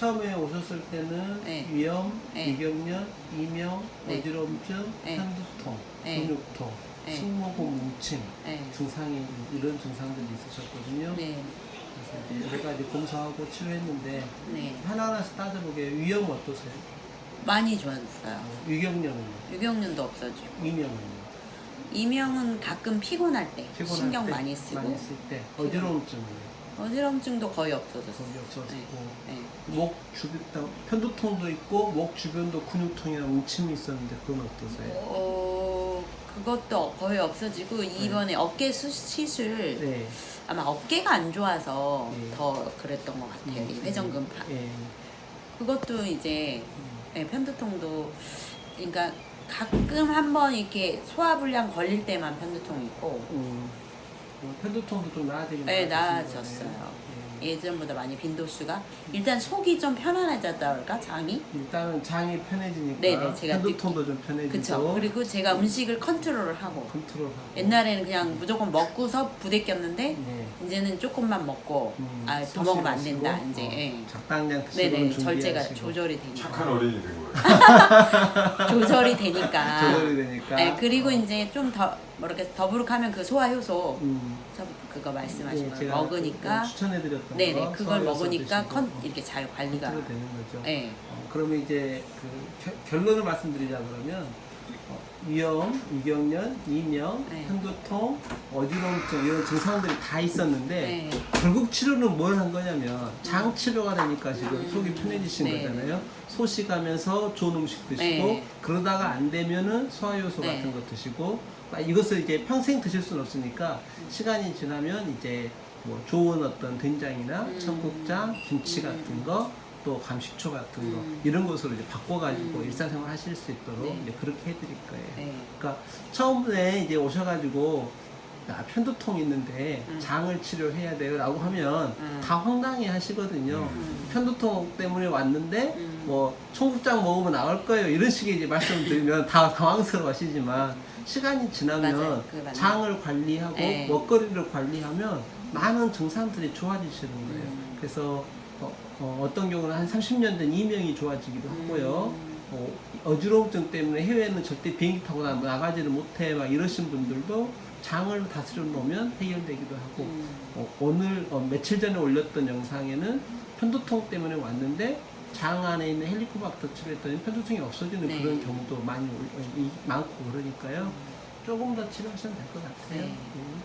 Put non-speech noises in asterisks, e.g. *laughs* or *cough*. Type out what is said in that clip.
처음에 오셨을 때는 네. 위염, 네. 위경련, 이명, 네. 어지럼증, 네. 편두통, 네. 근육통, 네. 승모근 뭉침 네. 증상이 이런 증상들이 있으셨거든요. 네. 그래서 이제 여러 가지 검사하고 치료했는데 네. 하나하나씩 따져보게 위염 어떠세요? 많이 좋았어요. 위경련은요? 유경련도 없어지고. 이명은요? 이명은 가끔 피곤할 때 피곤할 신경 때, 많이 쓰고 많이 쓸 때 어지러움증은요? 어지럼증도 거의 없어졌어요. 거의 없어지고 네. 목 주변 편두통도 있고 목 주변도 근육통이나 뭉침이 있었는데 그건 어떠세요? 어, 그것도 거의 없어지고 이번에 어깨 수- 시술 네. 아마 어깨가 안 좋아서 네. 더 그랬던 것 같아요. 이 음, 회전근 파. 예. 그것도 이제 음. 네, 편두통도 그러니까 가끔 한 번 이렇게 소화불량 걸릴 때만 편두통이 있고 음. 뭐 편두통도 좀 나아지긴 네, 나아졌어요. 예. 예전보다 많이 빈도수가. 일단 속이 좀 편안해졌다 그럴까 장이? 일단은 장이 편해지니까 네네, 제가 편두통도 좀 편해지고. 그쵸. 그리고 제가 음식을 컨트롤을 하고. 컨트롤하고. 옛날에는 그냥 무조건 먹고서 부대꼈는데 네. 이제는 조금만 먹고 음, 아 더 먹으면 안 마시고, 된다 이제. 어, 예. 적당량 드시고 네네 절제가 조절이 되니까. 착한 어린이 된 거예요. *laughs* 조절이 되니까. *laughs* 조절이 되니까. 네, 그리고 이제 좀 더 뭐랄까 더부룩하면 그 소화 효소 음. 저 그거 말씀하신 네, 거 제가 먹으니까 그 추천해드렸던 네네 거 그걸 소화효소 먹으니까 드시고, 컨 어, 이렇게 잘 관리가 컨트롤 되는 거죠. 네. 어, 그러면 이제 그 겨- 결론을 말씀드리자 그러면 어, 위염, 위경련, 이명, 네. 편두통, 어지럼증 이런 증상들이 다 있었는데 네. 결국 치료는 뭘 한 거냐면 장 치료가 되니까 지금 음. 속이 편해지신 네, 거잖아요. 소식하면서 좋은 음식 드시고 네. 그러다가 안 되면은 소화효소 네. 같은 거 드시고 아, 이것을 이제 평생 드실 수는 없으니까 음. 시간이 지나면 이제 뭐 좋은 어떤 된장이나 음. 청국장, 김치 음. 같은 거, 또 감식초 같은 거 음. 이런 것으로 이제 바꿔가지고 음. 일상생활 하실 수 있도록 네. 이제 그렇게 해드릴 거예요. 네. 그러니까 처음에 이제 오셔가지고 나 편두통 있는데 음. 장을 치료해야 돼요라고 하면 음. 다 황당해 하시거든요. 음. 편두통 때문에 왔는데 음. 뭐 청국장 먹으면 나을 거예요 이런 식의 이제 말씀을 드리면 다 당황스러워하시지만 시간이 지나면 맞아요. 장을 관리하고 네. 먹거리를 관리하면 많은 증상들이 좋아지시는 거예요. 음. 그래서 어, 떤 경우는 한 30년 된 이명이 좋아지기도 하고요. 음. 어, 어지러움증 때문에 해외는 절대 비행기 타고 나, 나가지를 못해 막 이러신 분들도 장을 다스려 놓으면 해결되기도 하고 음. 어, 오늘 어, 며칠 전에 올렸던 영상에는 편두통 때문에 왔는데 장 안에 있는 헬리코박터 치료했더니 편두통이 없어지는 네. 그런 경우도 많이 올- 이- 많고 그러니까요. 조금 더 치료하시면 될 것 같아요. 네. 음.